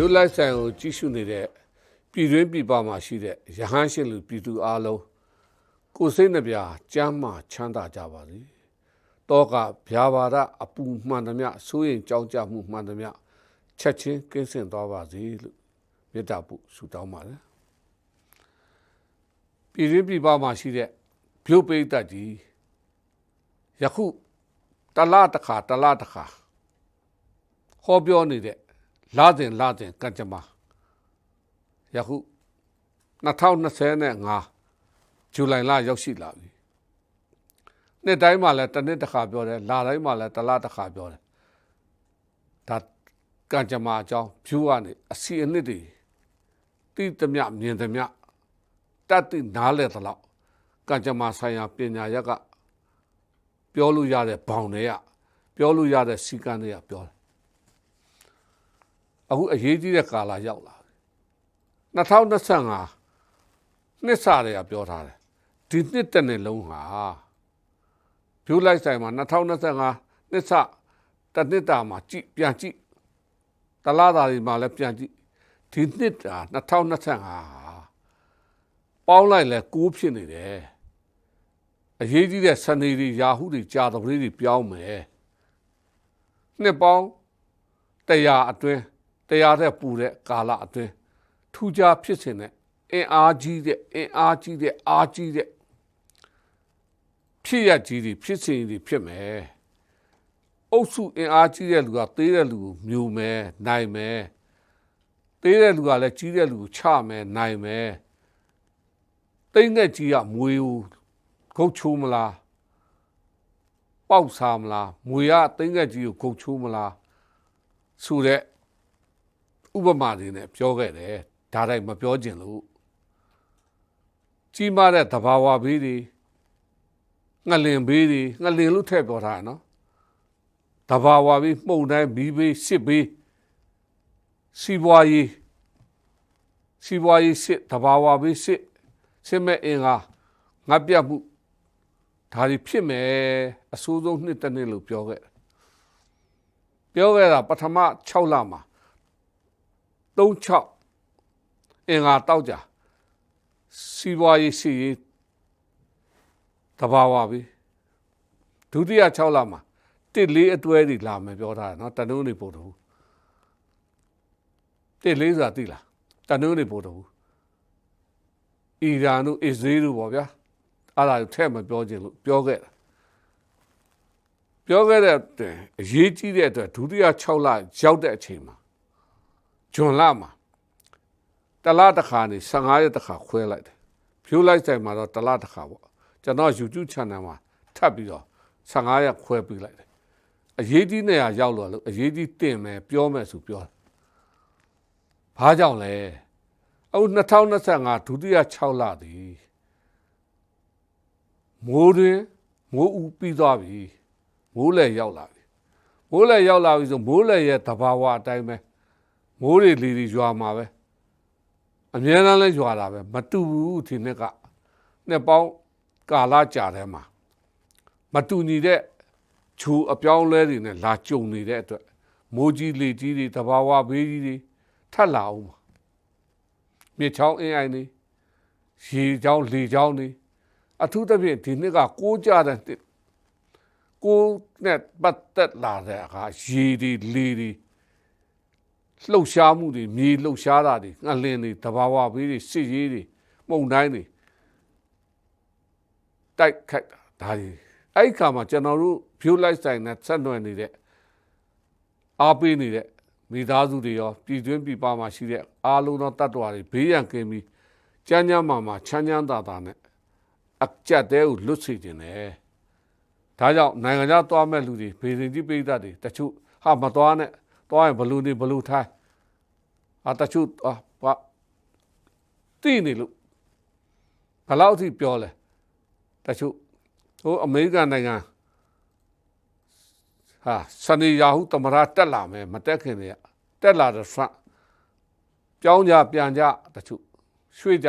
ရုပ်လိုက်ဆိုင်ကိုကြီးစုနေတဲ့ပြည်တွင်းပြည်ပမှာရှိတဲ့ရဟန်းရှင်လူပြည်သူအလုံးကိုယ်စိတ်နှပြကျမ်းမာချမ်းသာကြပါစေတောကဗျာပါဒအပူမှန်သမျှစိုးရင်ကြောက်ကြမှုမှန်သမျှချက်ချင်းကင်းစင်သွားပါစေလို့မေတ္တာပို့ဆုတောင်းပါတယ်ပြည်တွင်းပြည်ပမှာရှိတဲ့ပြုတ်ပိတ်သက်ကြီးယခုတလားတစ်ခါတလားတစ်ခါဟောပြောနေတဲ့ လာတင်လာတင်ကကြမ္မာယခု2025ဇူလိုင်လရောက်ရှိလာပြီနှစ်တိုင်းမှာလည်းတစ်နှစ်တစ်ခါပြောတယ်လတိုင်းမှာလည်းတစ်လတစ်ခါပြောတယ်ဒါကံကြမ္မာအကြောင်းဖြူကနေအစီအနှစ်တွေတိသမျှမြင်သမျှတတ်သိနားလဲသလောက်ကံကြမ္မာဆိုင်ရာပညာရက်ကပြောလို့ရတဲ့ဘောင်တွေကပြောလို့ရတဲ့စီကံတွေကပြောတယ် အခုအရေးကြီးတဲ့ကာလရောက်လာပြီ2025နှစ်စတွေကပြောထားတယ်ဒီနှစ်တစ်နှစ်လုံးဟာဖြူလိုက်ဆိုင်မှာ2025နှစ်စတစ်နှစ်တာမှာကြည့်ပြန်ကြည့်တလားသားတွေမှာလည်းပြန်ကြည့်ဒီနှစ်တာ2025ပေါင်းလိုက်လဲ6ဖြစ်နေတယ်အရေးကြီးတဲ့စနေတွေယာဟုတွေကြာသပတေးတွေပြောင်းမယ်နှစ်ပေါင်း100အတွင်း တရားတဲ့ပူတဲ့ကာလအတွင်းထူးခြားဖြစ်စဉ်နဲ့အင်အားကြီးတဲ့အင်အားကြီးတဲ့အားကြီးတဲ့ဖြစ်ရကြီးတွေဖြစ်စဉ်တွေဖြစ်မယ်အုပ်စုအင်အားကြီးတဲ့လူကသေးတဲ့လူကိုမြူမယ်နိုင်မယ်သေးတဲ့လူကလည်းကြီးတဲ့လူကိုချမယ်နိုင်မယ်တိမ့်တဲ့ကြီးကမွေကိုဂုတ်ချိုးမလားပေါက်စားမလားမွေကတိမ့်တဲ့ကြီးကိုဂုတ်ချိုးမလားဆိုတဲ့ ဥပမာတွေနဲ့ပြောခဲ့တယ်ဒါတိုင်းမပြောကျင်လို့ကြီးမားတဲ့သဘာဝဘေးတွေငလင်ဘေးတွေငလင်လို့ထည့်ပြောထားတယ်နော်သဘာဝဘေးမှုန်တိုင်းမီးဘေးစစ်ဘေးစီးပွားရေးစီးပွားရေးစစ်သဘာဝဘေးစစ်စစ်မဲ့အင်္ဂါငါပြတ်မှုဒါတွေဖြစ်မယ်အဆိုးဆုံးနှစ်တစ်နှစ်လို့ပြောခဲ့ပြောခဲ့တာပထမ6လမှာ 36အင်္ဂါတောက်ကြစီးပွားရေးစီရေးတဘာဝပြီဒုတိယ6လမှာတစ်လေးအတွဲတွေလာမယ်ပြောထားတယ်နော်တနုံးနေပို့တော့တစ်လေးဆိုတာသိလားတနုံးနေပို့တော့အီရန်တို့အစ္စရေးတို့ပေါ့ဗျာအဲ့ဒါကိုထဲ့မပြောချင်လို့ပြောခဲ့တာပြောခဲ့တဲ့အရေးကြီးတဲ့အတွက်ဒုတိယ6လရောက်တဲ့အချိန်မှာ ဂျွန်လာမှာတလားတစ်ခါနေ15ရက်တစ်ခါခွဲလိုက်တယ်ဖြိုးလိုက်ဆိုင်မှာတော့တလားတစ်ခါပေါ့ကျွန်တော် YouTube channel မှာထပ်ပြီးတော့15ရက်ခွဲပေးလိုက်တယ်အရေးကြီးနေရာရောက်လို့အရေးကြီးတင်မယ်ပြောမယ်ဆိုပြောတယ်ဘာကြောင့်လဲအခု2025ဒုတိယ6လသည်မိုးတွင်မိုးဦးပြီးသွားပြီမိုးလည်းရောက်လာပြီမိုးလည်းရောက်လာပြီဆိုမိုးလည်းရဲ့သဘာဝအတိုင်းပဲ မိုးတွေလီတွေရွာမှာပဲအများအားလည်းရွာတာပဲမတူဘူးဒီနှစ်ကနှစ်ပေါင်းကာလကြာထဲမှာမတူညီတဲ့ခြူအပြောင်းလဲတွေနဲ့လာကြုံနေတဲ့အတွက်မိုးကြီးလေကြီးတွေတဘာဝဘေးကြီးတွေထပ်လာအောင်မြေချောင်းအင်းအိုင်တွေရေချောင်းလေချောင်းတွေအထူးသဖြင့်ဒီနှစ်ကကိုးကြတဲ့ကိုးနဲ့ပတ်သက်လာတဲ့အခါရေတွေလေတွေ လှုပ်ရှားမှုတွေမြေလှုပ်ရှားတာတွေငလင်တွေတဘာဝဘေးတွေစစ်ရေးတွေမှုန်တိုင်းတွေတိုက်ခိုက်တာဒါတွေအဲ့ခါမှာကျွန်တော်တို့ view life style နဲ့ဆက်နွယ်နေတဲ့အားပေးနေတဲ့မိသားစုတွေရောပြည်တွင်းပြည်ပမှာရှိတဲ့အားလုံးသောတ attva တွေဘေးရန်ကင်းပြီးကျမ်းကျမ်းမာမာချမ်းချမ်းသာသာနဲ့အကြက်တဲကိုလွတ်စေခြင်းနဲ့ဒါကြောင့်နိုင်ငံခြားသွားမဲ့လူတွေဘေးရင်ကြီးပိဋကတွေတချို့ဟာမသွားနဲ့ သွားရင်ဘလူနေဘလူထိုင်းအတချို့ဘာတိနေလို့ဘလောက်ထိပြောလဲတချို့ဟိုအမေရိကန်နိုင်ငံဟာစနေယာဟုတမရတက်လာမယ်မတက်ခင်တည်းတက်လာတဲ့ဖရန့်ပြောင်းကြပြန်ကြတချို့ရွှေ့ကြ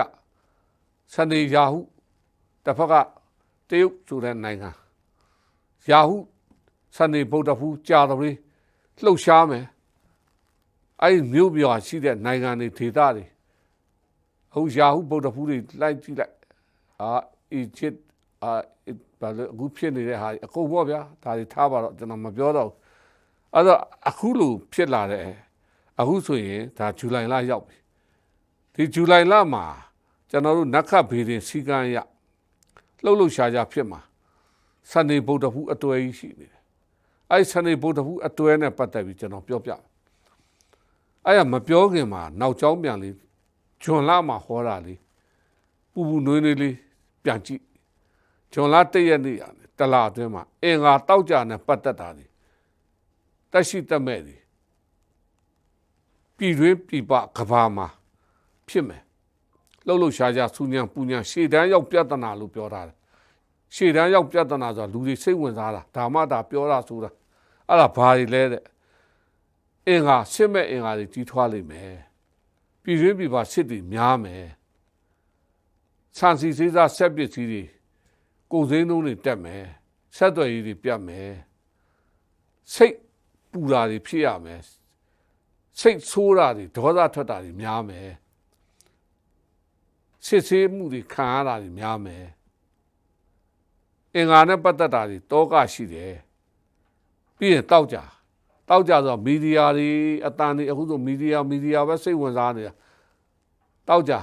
စနေယာဟုတစ်ဖက်ကတရုတ်ဆိုတဲ့နိုင်ငံယာဟုစနေဗုဒ္ဓဖူးကြာတော် လေးလှုပ်ရှားမယ်အဲ့ဒီမြို့ပြရှိတဲ့နိုင်ငံတွေဒေသတွေအခုယာဟုဗုဒ္ဓဖူးတွေလိုက်ကြည့်လိုက်အာအီဂျစ်အာဘာလို့အခုဖြစ်နေတဲ့ဟာတွေအကုန်ပေါ့ဗျာဒါတွေထားပါတော့ကျွန်တော်မပြောတော့ဘူးအဲ့တော့အခုလိုဖြစ်လာတဲ့အခုဆိုရင်ဒါဇူလိုင်လရောက်ပြီဒီဇူလိုင်လမှာကျွန်တော်တို့နက်ခတ်ဘေးရင်စီကံရလှုပ်လှုပ်ရှားရှားဖြစ်မှာစနေဗုဒ္ဓဖူးအတွဲကြီးရှိနေတယ် အဲ့စနေဗုဒ္ဓဖူးအတွဲနဲ့ပတ်သက်ပြီးကျွန်တော်ပြောပြအဲ့ရမပြောခင်မှာနောက်ကျောင်းပြန်လေးဂျွန်လာမှာဟောတာလေးပူပူနွေးနွေးလေးပြန်ကြည့်ဂျွန်လာတည့်ရက်နေ့ရတယ်တလအတွင်းမှာအင်္ဂါတောက်ကြနဲ့ပတ်သက်တာတွေတက်ရှိတက်မဲ့တွေပြည်တွင်းပြည်ပကဘာမှာဖြစ်မယ်လှုပ်လှုပ်ရှားရှားစူညံပူညံရှေ့တန်းရောက်ပြဿနာလို့ပြောတာရှေ့တန်းရောက်ပြဿနာဆိုတာလူတွေစိတ်ဝင်စားတာဒါမှဒါပြောတာဆိုတာ အဲ့ဒါဘာတွေလဲတဲ့အင်္ဂါစစ်မဲ့အင်္ဂါတွေကြီးထွားလိမ့်မယ်ပြည်တွင်းပြည်ပစစ်တွေများမယ်ဆန်စီစည်းစားဆက်ပစ္စည်းတွေကိုယ်စိမ်းလုံးတွေတက်မယ်ဆက်သွယ်ရေးတွေပြတ်မယ်စိတ်ပူတာတွေဖြစ်ရမယ်စိတ်ဆိုးတာတွေဒေါသထွက်တာတွေများမယ်စစ်ဆေးမှုတွေခံရတာတွေများမယ်အင်္ဂါနဲ့ပတ်သက်တာတွေတောကရှိတယ် ပြီးရင်တောက်ကြတောက်ကြဆိုမီဒီယာတွေအတန်တွေအခုဆိုမီဒီယာမီဒီယာပဲစိတ်ဝင်စားနေတာတောက်ကြ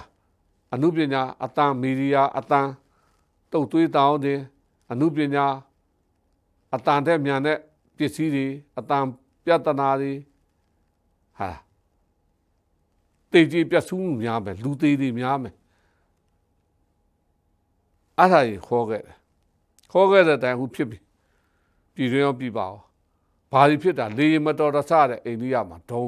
အမှုပညာအတန်မီဒီယာအတန်တုတ်သွေးတောင်းတယ်အမှုပညာအတန်တဲ့မြန်တဲ့ပစ္စည်းတွေအတန်ပြဿနာတွေဟာတေကြီးပြဆူးမှုများမယ်လူသေးတွေများမယ်အဲ့ဒါကြီးခေါ်ခဲ့တယ်ခေါ်ခဲ့တဲ့တိုင်အခုဖြစ်ပြီပြည်တွင်းရောပြည်ပါရော ဘာတွေဖြစ်တာလေမတော်တဆတဲ့အိန္ဒိယမှာဒုံ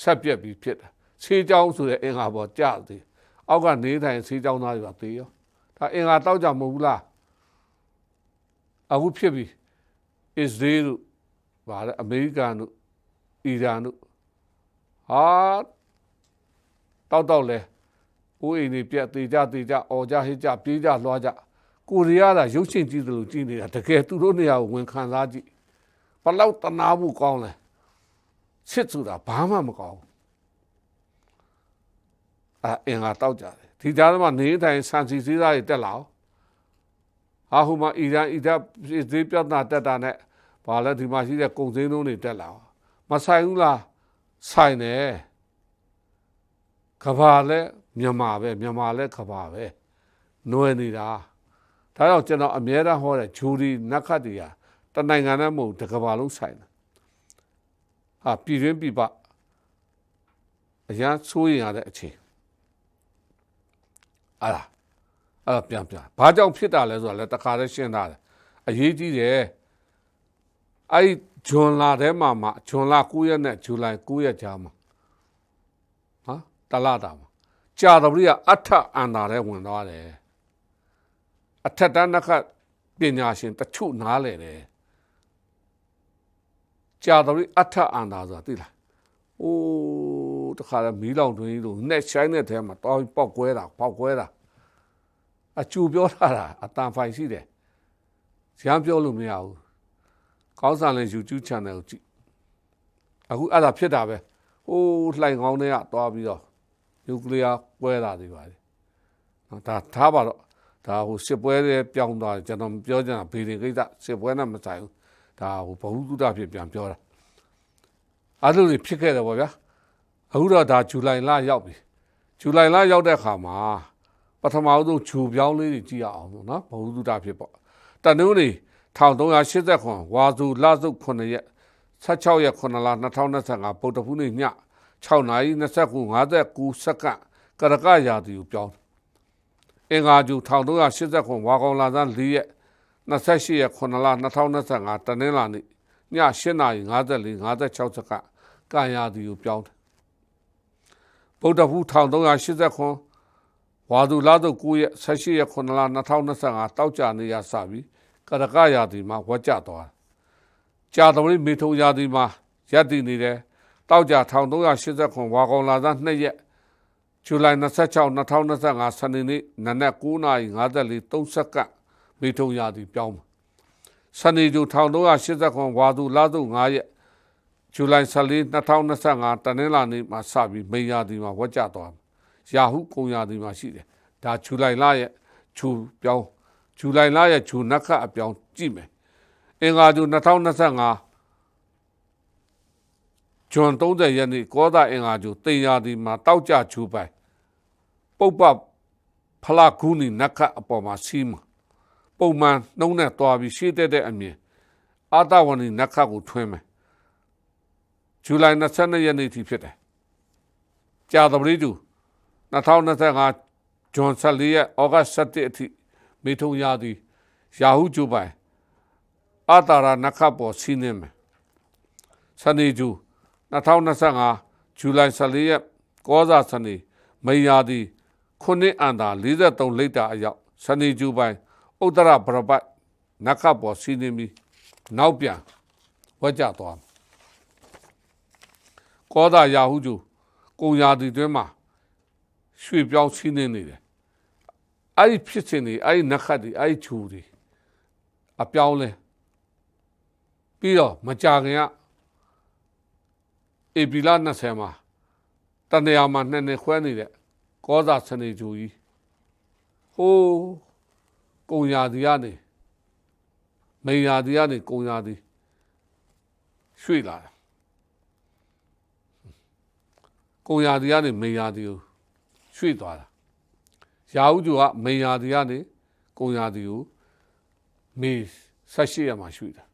ဆက်ပြက်ပြီးဖြစ်တာဆေးကြောင်းဆိုတဲ့အင်္ဂါပေါ်ကြသေးအောက်ကနေထိုင်ဆေးကြောင်းသားတွေကသေရောဒါအင်္ဂါတောက်ကြမဟုတ်ဘူးလားအခုဖြစ်ပြီအစ္စရေးတို့ဗါတဲ့အမေရိကန်တို့အီရန်တို့ဟာတောက်တောက်လဲဦးအိမ်တွေပြက်သေးကြသေးကြအော်ကြဟစ်ကြပြေးကြလွှားကြကိုရီးယားကရုပ်ရှင်ကြည့်တယ်လို့ကြည့်နေတာတကယ်သူတို့နေရာကိုဝင်ခံစားကြည့် ဘလောက်တနာမှုကောင်းလဲစစ်ဆိုတာဘာမှမကောင်းဘူးအဲအင်္ဂါတောက်ကြတယ်ဒီကြားထဲမှာနေထိုင်ဆန်စီစည်းသားတွေတက်လာဟာဟိုမှာအီရန်အီရတ်ဈေးပြတ်တာတက်တာနဲ့ဘာလဲဒီမှာရှိတဲ့ကုန်စည်နှုန်းတွေတက်လာမဆိုင်ဘူးလားဆိုင်တယ်ကဘာလဲမြန်မာပဲမြန်မာလဲကဘာပဲနွယ်နေတာဒါကြောင့်ကျွန်တော်အမြဲတမ်းဟောတဲ့ဂျူရီနက်ခတ်တွေဟာ တနိုင်ငံနဲ့မဟုတ်တကဘာလုံးဆိုင်တယ်ဟာပြည်တွင်းပြည်ပအရန်ဆိုးရင်ရတဲ့အချိန်အဲ့ဒါအဲ့ဒါပြန်ပြန်ဘာကြောင့်ဖြစ်တာလဲဆိုတာလည်းတခါတည်းရှင်းထားတယ်အရေးကြီးတယ်အဲ့ဂျွန်လာထဲမှာမှဂျွန်လာ9ရက်နဲ့ဇူလိုင်9ရက်ကြားမှာဟာတလတာမှာကြာတပရိကအထအန္တာထဲဝင်သွားတယ်အထက်တန်းနှစ်ခတ်ပညာရှင်တချို့နားလဲတယ် ကြာတပရိအထအန္တာဆိုတာသိလားအိုးတခါလဲမီးလောင်တွင်းလို့နဲ့ဆိုင်တဲ့ထဲမှာတောင်းပေါက်ကွဲတာပေါက်ကွဲတာအကျူပြောထားတာအတန်ဖိုင်ရှိတယ်ဇံပြောလို့မရဘူးကောင်းစားလဲ YouTube channel ကိုကြည့်အခုအဲ့ဒါဖြစ်တာပဲဟိုးလှိုင်ကောင်းတွေကတွားပြီးတော့နျူကလ িয়ার ကွဲတာတွေပါလေနော်ဒါထားပါတော့ဒါဟိုစစ်ပွဲတွေပြောင်းသွားတယ်ကျွန်တော်ပြောချင်တာဘေးရင်ကိစ္စစစ်ပွဲနဲ့မဆိုင်ဘူး ဒါဟိုဘဟုတုတဖြစ်ပြန်ပြောတာအဲ့လိုတွေဖြစ်ခဲ့တယ်ပေါ့ဗျာအခုတော့ဒါဇူလိုင်လရောက်ပြီဇူလိုင်လရောက်တဲ့အခါမှာပထမဆုံးဂျူပြောင်းလေးတွေကြည့်ရအောင်နော်ဘဟုတုတဖြစ်ပေါ့တနုံးနေ1389ဝါစုလစု9ရက်16ရက်9လ2025ဗုဒ္ဓဖူးနေ့ည6နာရီ29 59စက္ကန့်ကရကရာတီကိုပြောင်းအင်္ဂါကျူ1389ဝါကောင်လာသန်း4ရက် 28ရက်9လ2025တနင်္လာနေ့ည8နာရီ54 56စက္ကန့်ကံရာတီကိုပြောင်းတယ်ဗုဒ္ဓဖူး1389ဝါသူလာတော့9ရက်18ရက်9လ2025တောက်ကြနေရစပြီးကရကရာသီမှာဝတ်ကြသွားကြာသမီးမေထုံရာသီမှာရက်တည်နေတယ်တောက်ကြ1389ဝါကောင်လာသား2ရက်ဇူလိုင်26 2025စနေနေ့နနက်9:54 3စက္ကန့် မေထုံရာသီပြောင်းစနေကျ1389ဝါသူလာသူ9ရက်ဇူလိုင်14 2025တနင်္လာနေ့မှာစပြီးမေယာဒီမှာဝတ်ကြသွားမယ်ရာဟုကုံရာဒီမှာရှိတယ်ဒါဇူလိုင်လရဲ့ဂျူပြောင်းဇူလိုင်လရဲ့ဂျူနက်ခတ်အပြောင်းကြည့်မယ်အင်္ဂါဂျူ2025ဂျွန်30ရက်နေ့ကောသာအင်္ဂါဂျူတင်ရာဒီမှာတောက်ကြဂျူပိုင်ပုပ်ပဖလာကူနီနက်ခတ်အပေါ်မှာစီးမှာ ပုံမှန်နှုံးနဲ့တွားပြီးရှေ့တက်တဲ့အမြင်အာတဝနီနက်ခတ်ကိုထွင်းမယ်ဇူလိုင်22ရက်နေ့ထိဖြစ်တယ်ကြာသပတေးတူ2025ဂျွန်14ရက်ဩဂတ်17အထိမေထုံရသည်ယာဟုဂျူပိုင်အာတာရာနခတ်ပေါ်စီးနေမယ်စနေဂျူ2025ဇူလိုင်14ရက်ကောဇာစနေမေယာသည်ခုနှစ်အန်တာ43လိပ်တာအရောက်စနေဂျူပိုင် ဥဒ္ဒရဘရပတ်နခတ်ပေါ်စီးနေပြီးနောက်ပြန်ဝကြသွားမယ်ကောသာယာဟုကျူကုံရာတီတွင်မှာရွှေပြောင်းစီးနေနေတယ်အဲ့ဒီဖြစ်စဉ်တွေအဲ့ဒီနခတ်တွေအဲ့ဒီခြူတွေအပြောင်းလဲပြီးတော့မကြခင်ကဧပြီလ20မှာတနေရာမှာနှစ်နှစ်ခွဲနေတဲ့ကောသာစနေဂျူကြီးဟိုး ကုံရာတီကနေမေရာတီကနေကုံရာတီရွှေ့လာတာကုံရာတီကနေမေရာတီကိုရွှေ့သွားတာရာဟုကျူကမေရာတီကနေကုံရာတီကိုမေ18ရက်မှာရွှေ့တာ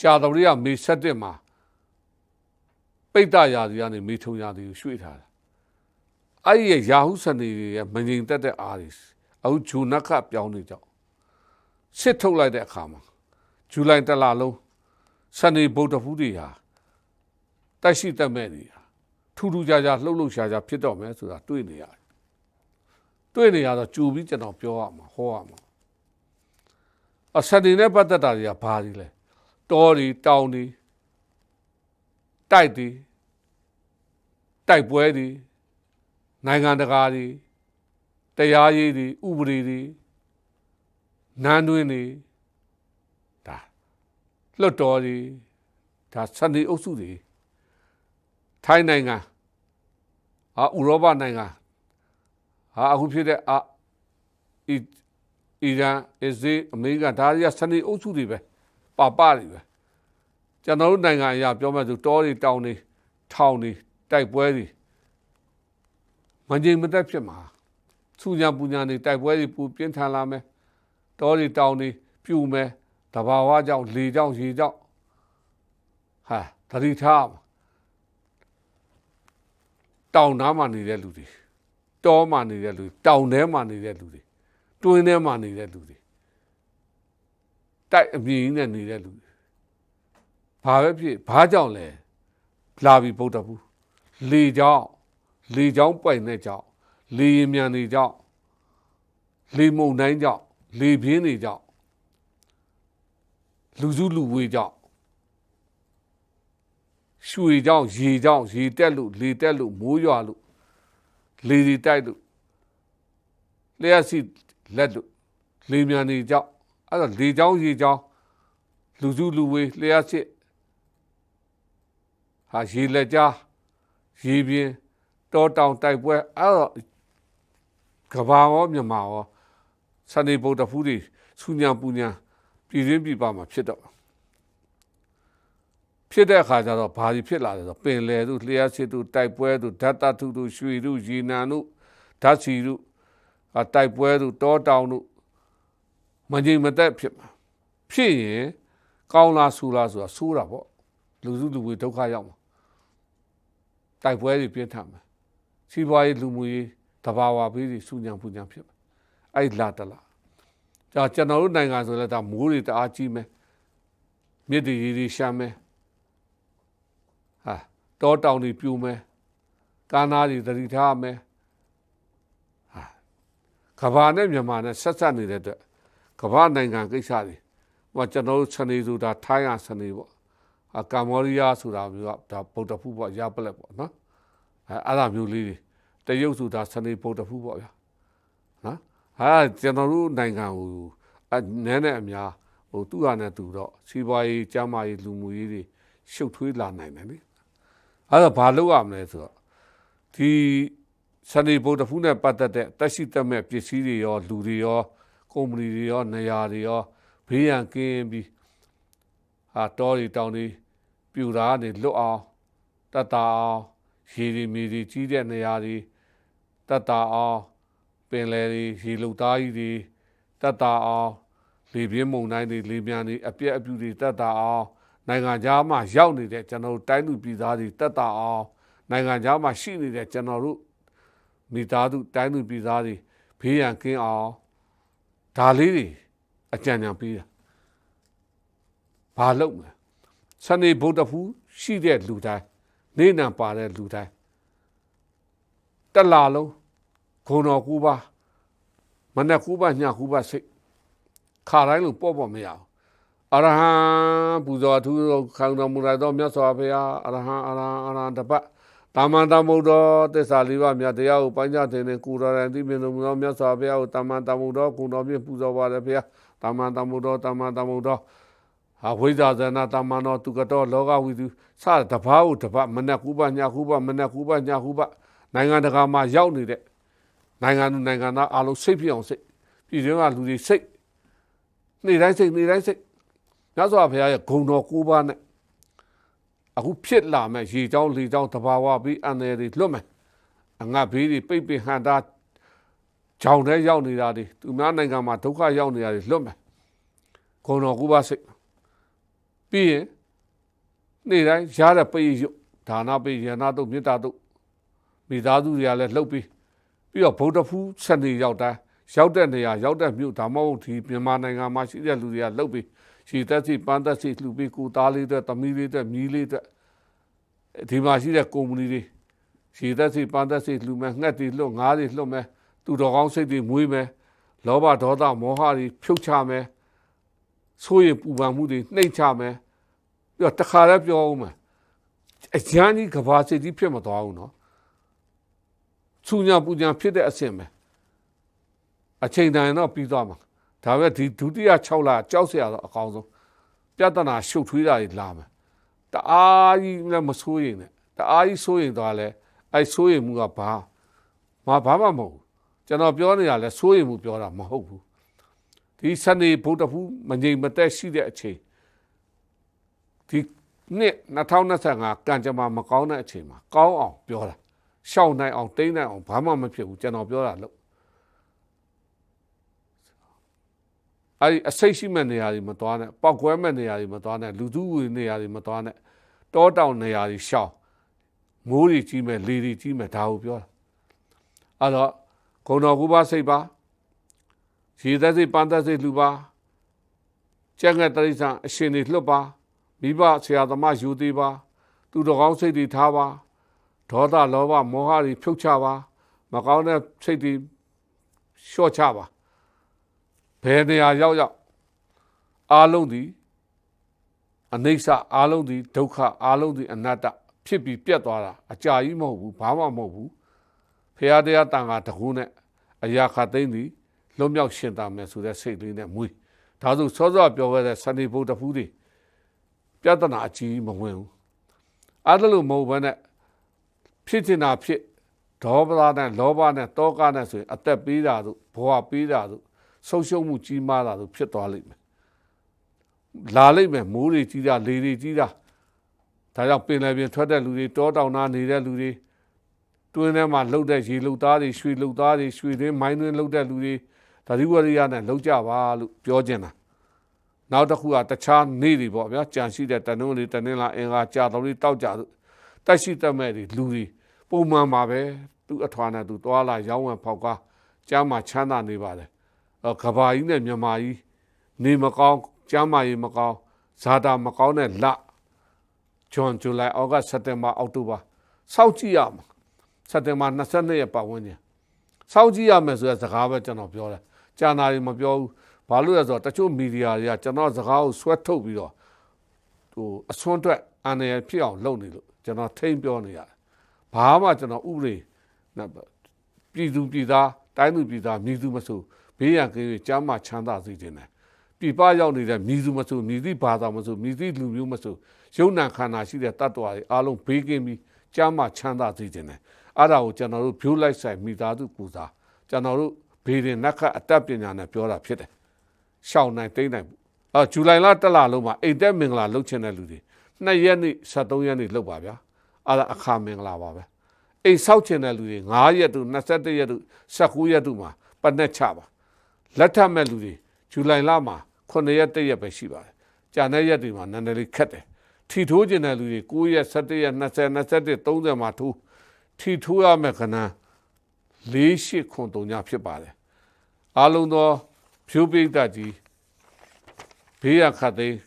ကြာတော်ရီကမေ17မှာပိတ်တရာတီကနေမေထုံရာတီကိုရွှေ့ထားတာအဲ့ဒီရာဟုစနေရဲ့မငြိမ်သက်တဲ့အားတွေအခုဂျူနက်ခပြောင်းနေကြောက် စစ်ထုတ်လိုက်တဲ့အခါမှာဇူလိုင်တလလုံးစနေဗုဒ္ဓဖူးတွေဟာတက်ရှိတက်မဲ့တွေဟာထူးထူးခြားခြားလှုပ်လှုပ်ရှားရှားဖြစ်တော့မယ်ဆိုတာတွေ့နေရတယ်တွေ့နေရတော့ကြူပြီးကျွန်တော်ပြောရမှာဟောရမှာအစနေနဲ့ပတ်သက်တာတွေကဘာတွေလဲတောတွေတောင်တွေတိုက်တွေတိုက်ပွဲတွေနိုင်ငံတကာတွေတရားရေးတွေဥပဒေတွေ နန်းတွင်းတွေဒါလွတ်တော်တွေဒါစနေအုပ်စုတွေထိုင်းနိုင်ငံအာဥရောပနိုင်ငံဟာအခုဖြစ်တဲ့အာအီအီရန်အစ္စရေးအမေရိကန်ဒါတွေကစနေအုပ်စုတွေပဲပါပတွေပဲကျွန်တော်တို့နိုင်ငံအရာပြောမှဆိုတောတွေတောင်တွေထောင်တွေတိုက်ပွဲတွေမငြိမ်မသက်ဖြစ်မှာစူညာပူညာတွေတိုက်ပွဲတွေပူပြင်းထန်လာမယ် တောတွေတောင်တွေပြူမယ်တဘာဝကြောင့်လေကြောင့်ရေကြောင့်ဟာတတိထားတောင်နားမှာနေတဲ့လူတွေတောမှာနေတဲ့လူတောင်ထဲမှာနေတဲ့လူတွေတွင်းထဲမှာနေတဲ့လူတွေတိုက်အမြင်နဲ့နေတဲ့လူတွေဘာပဲဖြစ်ဘာကြောင့်လဲလာပြီဗုဒ္ဓဘူးလေကြောင့်လေကြောင့်ပိုင်တဲ့ကြောင့်လေရင်မြန်တွေကြောင့်လေမုန်တိုင်းကြောင့် လေပြင်းတွေကြောင့်လူစုလူဝေးကြောင့်ရွှေကြောင့်ရေကြောင့်ရေတက်လို့လေတက်လို့မိုးရွာလို့လေတွေတိုက်လို့လျှက်စီလက်လို့လေမြန်တွေကြောင့်အဲ့တော့လေကြောင်းရေကြောင်းလူစုလူဝေးလျှက်စစ်ဟာရေလက်ကြားရေပြင်းတောတောင်တိုက်ပွဲအဲ့တော့ကဘာရောမြန်မာရော စနေဗုဒ္ဓဖူးတွေဆူညာပူညာပြည်ရင်းပြည်ပမှာဖြစ်တော့ဖြစ်တဲ့အခါကျတော့ဘာကြီးဖြစ်လာလဲဆိုပင်လယ်တို့လျှက်စစ်တို့တိုက်ပွဲတို့ဓာတ်တထုတို့ရွှေတို့ရေနံတို့ဓာတ်စီတို့တိုက်ပွဲတို့တောတောင်တို့မငြိမ်မသက်ဖြစ်မှာဖြစ်ရင်ကောင်းလားဆူလားဆိုတာဆိုးတာပေါ့လူစုလူဝေဒုက္ခရောက်မှာတိုက်ပွဲတွေပြင်းထန်မှာစီးပွားရေးလူမှုရေးတဘာဝဘေးတွေစူညံပူညံဖြစ်မှာ အဲ့လာတလားကြာကျွန်တော်တို့နိုင်ငံဆိုလည်းဒါမိုးတွေတအားကြီးမယ်မြစ်တွေရေတွေရှာမယ်ဟာတောတောင်တွေပြိုမယ်ကားနာတွေသတိထားမယ်ဟာကဘာနဲ့မြန်မာနဲ့ဆက်ဆက်နေတဲ့အတွက်ကဘာနိုင်ငံကိစ္စတွေဟိုကျွန်တော်တို့စနေဆိုတာထိုင်းရစနေပေါ့အကမ္ဘောဒီးယားဆိုတာမျိုးကဒါဗုဒ္ဓဖူးပေါ့ရပလက်ပေါ့နော်အဲအဲ့ဒါမျိုးလေးတွေတရုတ်ဆိုတာစနေဗုဒ္ဓဖူးပေါ့ဗျာနော် ဟာကျွန်တော်တို့နိုင်ငံကိုအနည်းနဲ့အများဟိုသူ့ဟာနဲ့သူတော့စီးပွားရေးကျန်းမာရေးလူမှုရေးတွေရှုပ်ထွေးလာနိုင်တယ်လေအဲ့ဒါဘာလုပ်ရမလဲဆိုတော့ဒီစနေဗုဒ္ဓဖူးနဲ့ပတ်သက်တဲ့တက်ရှိတက်မဲ့ပစ္စည်းတွေရောလူတွေရောကုမ္ပဏီတွေရောနေရာတွေရောဘေးရန်ကင်းပြီးဟာတော်တွေတောင်တွေပြူတာကနေလွတ်အောင်တတ်တာအောင်ရေဒီမီဒီကြီးတဲ့နေရာတွေတတ်တာအောင် ပင်လယ်တွေရေလုံသားကြီးတွေတတ်တာအောင်လေပြင်းမုန်တိုင်းတွေလေပြန်တွေအပြက်အပြူတွေတတ်တာအောင်နိုင်ငံခြားမှာရောက်နေတဲ့ကျွန်တော်တို့တိုင်းသူပြည်သားတွေတတ်တာအောင်နိုင်ငံခြားမှာရှိနေတဲ့ကျွန်တော်တို့မိသားစုတိုင်းသူပြည်သားတွေဘေးရန်ကင်းအောင်ဒါလေးတွေအကြံဉာဏ်ပေးတာဘာလုပ်မလဲစနေဗုဒ္ဓဖူးရှိတဲ့လူတိုင်းနေနံပါတဲ့လူတိုင်းတက်လာလုံး ဂုံတော်ကူပါမနဲ့ကူပါညကူပါစိတ်ခါတိုင်းလို့ပေါ့ပေါ့မရအောင်အရဟံပူဇော်သူခံတော်မူလိုက်သောမြတ်စွာဘုရားအရဟံအရဟံအရဟံတပတ်တာမန်တမုဒ္ဒောသစ္စာလေးပါးမြတ်တရားကိုပိုင်းခြားတင်နေကုတော်ရန်သိမြင်တော်မူသောမြတ်စွာဘုရားကိုတာမန်တမုဒ္ဒောကုတော်ဖြင့်ပူဇော်ပါရဘုရားတာမန်တမုဒ္ဒောတာမန်တမုဒ္ဒောဟာဝိဇာဇနာတမန်တော်သူကတော့လောကဝိသူစတပားကိုတပတ်မနဲ့ကူပါညကူပါမနဲ့ကူပါညကူပါနိုင်ငံတကာမှာရောက်နေတဲ့ နိုင်ငံသူနိုင်ငံသားအားလုံးစိတ်ဖြစ်အောင်စိတ်ပြည်တွင်းကလူတွေစိတ်နေ့တိုင်းစိတ်နေ့တိုင်းစိတ်မြတ်စွာဘုရားရဲ့ဂုဏ်တော်၉ပါးနဲ့အခုဖြစ်လာမဲ့ရေချောင်းလေချောင်းတဘာဝပြီးအန္တရာယ်တွေလွတ်မယ်အငတ်ဘေးတွေပိတ်ပင်ဟန်တာကြောင်ထဲရောက်နေတာတွေသူများနိုင်ငံမှာဒုက္ခရောက်နေတာတွေလွတ်မယ်ဂုဏ်တော်၉ပါးစိတ်ပြီးရင်နေ့တိုင်းရတဲ့ပိတ်ရုပ်ဒါနပိတ်ရနာတုတ်မေတ္တာတုတ်မိသားစုတွေကလည်းလှုပ်ပြီး ပြီးတော့ဗုဒ္ဓဖူးဆက်နေရောက်တိုင်းရောက်တဲ့နေရာရောက်တဲ့မြို့ဒါမှမဟုတ်ဒီမြန်မာနိုင်ငံမှာရှိတဲ့လူတွေကလှုပ်ပြီးရှည်သက်စီပန်းသက်စီလှူပြီးကိုသားလေးတွေသမီးလေးတွေမြီးလေးတွေဒီမှာရှိတဲ့ကုမ္ပဏီတွေရှည်သက်စီပန်းသက်စီလှူမယ်ငှက်တွေလွတ်ငါးတွေလွတ်မယ်သူတော်ကောင်းစိတ်တွေမွေးမယ်လောဘဒေါသမောဟတွေဖြုတ်ချမယ်ဆိုးရပူပန်မှုတွေနှိမ့်ချမယ်ပြီးတော့တခါလည်းပြောအောင်မယ်အကျန်းကြီးကဘာစိတ်ကြီးဖြစ်မသွားဘူးနော် ဆူညာပူညာဖြစ်တဲ့အဆင့်ပဲအချိန်တိုင်းတော့ပြီးသွားမှာဒါပဲဒီဒုတိယ6လကြောက်စရာတော့အကောင်းဆုံးပြဿနာရှုပ်ထွေးတာတွေလာမယ်တအားကြီးလည်းမဆိုးရင်နဲ့တအားကြီးဆိုးရင်တော့လဲအဲဆိုးရင်မှုကဘာမဘာမှမဟုတ်ဘူးကျွန်တော်ပြောနေတာလဲဆိုးရင်မှုပြောတာမဟုတ်ဘူးဒီစနေဗုဒ္ဓဖူးမငြိမ်မသက်ရှိတဲ့အချိန်ဒီနှစ်2025ကံကြမ္မာမကောင်းတဲ့အချိန်မှာကောင်းအောင်ပြောတာ ရှောင်းနိုင်အောင်တိမ့်နိုင်အောင်ဘာမှမဖြစ်ဘူးကျွန်တော်ပြောတာလို့အဲဒီအစိတ်ရှိမဲ့နေရာတွေမသွားနဲ့ပောက်ကွဲမဲ့နေရာတွေမသွားနဲ့လူသူဝင်နေရာတွေမသွားနဲ့တောတောင်နေရာတွေရှောင်းမိုးတွေကြီးမဲ့လေတွေကြီးမဲ့ဒါကိုပြောတာအဲ့တော့ဂုံတော်ကူပါစိတ်ပါရေသက်စိတ်ပန်းသက်စိတ်လူပါကျက်ငက်တရိစ္ဆာန်အရှင်တွေလွတ်ပါမိဘဆရာသမားယူသေးပါ သူတော်ကောင်းစိတ်တွေထားပါ ဒေါသလောဘမောဟတွေဖြုတ်ချပါမကောင်းတဲ့စိတ်တွေလျှော့ချပါဘယ်နေရာရောက်ရောက်အားလုံးဒီအနိစ္စအားလုံးဒီဒုက္ခအားလုံးဒီအနတ္တဖြစ်ပြီးပြတ်သွားတာအကြာကြီးမဟုတ်ဘူးဘာမှမဟုတ်ဘူးဖရာတရားတန်ခါတကူနဲ့အရာခသိမ့်သည်လွတ်မြောက်ရှင်သာမယ်ဆိုတဲ့စိတ်လေးနဲ့မွေးဒါဆိုစောစောပြောခဲ့တဲ့စနေဘုဒ္ဓဖူးတွေပြဿနာအကြီးမဝင်ဘူးအဲ့ဒါလို့မဟုတ်ဘဲနဲ့ ဖြစ်ချင်တာဖြစ်ဒေါဘနဲ့လောဘနဲ့တောကနဲ့ဆိုရင်အသက်ပေးတာတို့ဘဝပေးတာတို့ဆုံးရှုံးမှုကြီးမားတာတို့ဖြစ်သွားလိမ့်မယ်လာလိမ့်မယ်မိုးတွေကြီးတာလေတွေကြီးတာဒါကြောင့်ပင်လယ်ပြင်ထွက်တဲ့လူတွေတောတောင်သားနေတဲ့လူတွေတွင်းထဲမှာလှုပ်တဲ့ရေလှုပ်သားတွေရွှေလှုပ်သားတွေရွှေတွင်းမိုင်းတွင်းလှုပ်တဲ့လူတွေဓာတိဝရိယနဲ့လှုပ်ကြပါလို့ပြောချင်တာနောက်တစ်ခုကတခြားနေတွေပေါ့ဗျာကြံရှိတဲ့တနုံးလေးတနင်္လာအင်္ဂါကြာတော်လေးတောက်ကြတက်ရှိတက်မဲ့တွေလူတွေ ပုံမှန်ပါပဲသူအထွာနဲ့သူသွားလာရောင်းဝယ်ဖောက်ကားကြားမှာချမ်းသာနေပါတယ်ကဘာကြီးနဲ့မြန်မာကြီးနေမကောင်းကျမ်းမာရေးမကောင်းဇာတာမကောင်းတဲ့လဂျွန်ဇူလိုင်ဩဂတ်စက်တင်ဘာအောက်တိုဘာစောက်ကြည့်ရမှာစက်တင်ဘာ22ရက်ပတ်ဝန်းကျင်စောက်ကြည့်ရမယ်ဆိုတဲ့စကားပဲကျွန်တော်ပြောတယ်ကျန်တာတွေမပြောဘူးဘာလို့လဲဆိုတော့တချို့မီဒီယာတွေကကျွန်တော်စကားကိုဆွဲထုတ်ပြီးတော့ဟိုအစွန်းအတွက်အန်ရဖြစ်အောင်လုပ်နေလို့ကျွန်တော်ထိမ့်ပြောနေရတယ် ဘာမှကျွန်တော်ဥပဒေပြည်သူပြည်သားတိုင်းသူပြည်သားမြည်သူမဆိုဘေးရန်ကင်း၍ကျမ်းမာချမ်းသာစေခြင်းနဲ့ပြည်ပရောက်နေတဲ့မြည်သူမဆိုမြည်သည့်ဘာသာမဆိုမြည်သည့်လူမျိုးမဆိုရုံဏခန္ဓာရှိတဲ့တ attva တွေအားလုံးဘေးကင်းပြီးကြားမှာချမ်းသာစေခြင်းတယ်အဲ့ဒါကိုကျွန်တော်တို့ view လိုက်ဆိုင်မိသားစုပူဇာကျွန်တော်တို့ဘေးရင်နက်ခတ်အတတ်ပညာနဲ့ပြောတာဖြစ်တယ်ရှောင်းနိုင်တိမ့်နိုင်ဘူးအော်ဇူလိုင်လတက်လာလုံးမှာအိမ်သက်မင်္ဂလာလုပ်ချင်တဲ့လူတွေနှစ်ရက်နေ့73ရက်နေ့လုပ်ပါဗျာ အဲ့ဒါအခါမင်္ဂလာပါပဲအိမ်ဆောက်ချင်တဲ့လူတွေ9ရက်တူ21ရက်တူ19ရက်တူမှာပတ်နဲ့ချပါလက်ထပ်မဲ့လူတွေဇူလိုင်လမှာ9ရက်1ရက်ပဲရှိပါတယ်ကြာတဲ့ရက်တွေမှာနည်းနည်းလေးခက်တယ်ထီထိုးကျင်တဲ့လူတွေ9ရက်17ရက်20 21 30မှာထိုးထီထိုးရမယ်ခဏ၄၈ခွန်3ညဖြစ်ပါတယ်အားလုံးသောဖြိုးပိတ်တကြီးဘေးရခတ်သိမ်း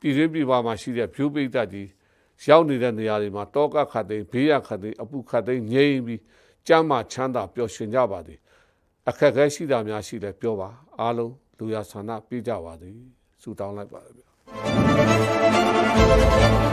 ပြည်တွင်းပြည်ပမှာရှိတဲ့ဖြိုးပိတ်တကြီး ရောက်နေတဲ့နေရာတွေမှာတောကခတ်သိမ်းဘေးရခတ်သိမ်းအပူခတ်သိမ်းငြိမ်းပြီးကြမ်းမှချမ်းသာပျော်ရွှင်ကြပါသည်အခက်အခဲရှိတာများရှိလဲပြောပါအားလုံးလူရဆန္ဒပြကြပါသည်ဆုတောင်းလိုက်ပါဗျာ